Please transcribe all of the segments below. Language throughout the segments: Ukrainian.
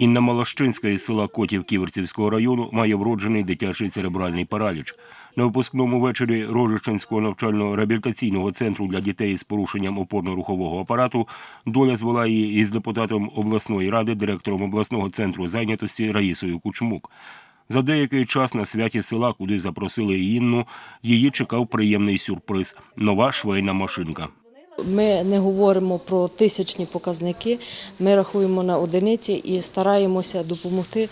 Інна Малощинська із села Котів Ківерцівського району має вроджений дитячий церебральний параліч. На випускному вечорі Рожичинського навчально-реабілітаційного центру для дітей з порушенням опорно-рухового апарату доля звела її із депутатом обласної ради, директором обласного центру зайнятості Раїсою Кучмук. За деякий час на святі села, куди запросили Інну, її чекав приємний сюрприз – нова швейна машинка. Ми не говоримо про тисячні показники, ми рахуємо на одиниці і стараємося допомогти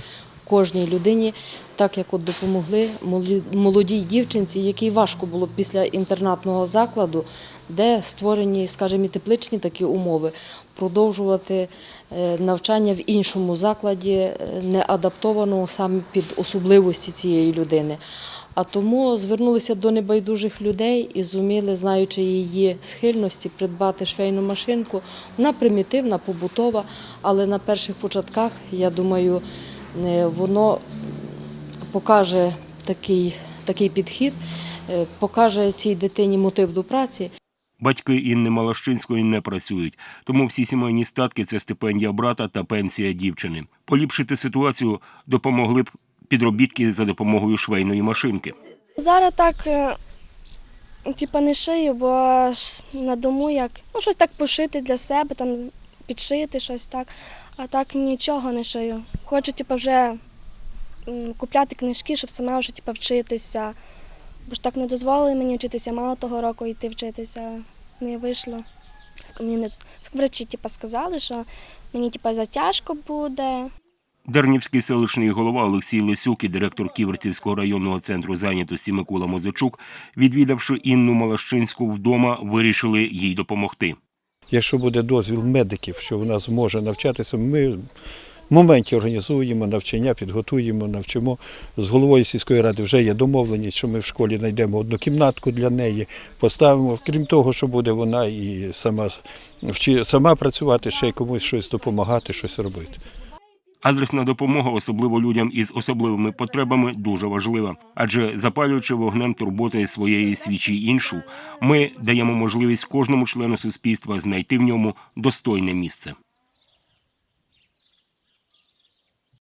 кожній людині, так як от допомогли молодій дівчинці, якій важко було після інтернатного закладу, де створені, скажімо, і тепличні такі умови, продовжувати е, навчання в іншому закладі, е, не адаптованому саме під особливості цієї людини. А тому звернулися до небайдужих людей і зуміли, знаючи її схильності, придбати швейну машинку. Вона примітивна, побутова, але на перших початках, я думаю, е, воно покаже такий, такий підхід, е, покаже цій дитині мотив до праці. Батьки Інни Малащинської не працюють, тому всі сімейні статки це стипендія брата та пенсія дівчини. Поліпшити ситуацію допомогли б підробітки за допомогою швейної машинки. Зараз так, е, типа, не шию, бо на дому як ну, щось так пошити для себе, там підшити щось так, а так нічого не шию. Хочу типа, вже купляти книжки, щоб сама вже типа, вчитися. Бо ж так не дозволили мені вчитися, мало того року йти вчитися. Не вийшло. Мені врачі типа, сказали, що мені типа, затяжко буде. Дернівський селищний голова Олексій Лисюк і директор Ківерцівського районного центру зайнятості Микола Мозичук, відвідавши Інну Малащинську вдома, вирішили їй допомогти. Якщо буде дозвіл медиків, що вона зможе навчатися, ми в моменті організуємо навчання, підготуємо, навчимо. З головою сільської ради вже є домовленість, що ми в школі знайдемо одну кімнатку для неї, поставимо. Крім того, що буде вона і сама, сама працювати, ще й комусь щось допомагати, щось робити. Адресна допомога, особливо людям із особливими потребами, дуже важлива, адже запалюючи вогнем турботи своєї свічі іншу, ми даємо можливість кожному члену суспільства знайти в ньому достойне місце.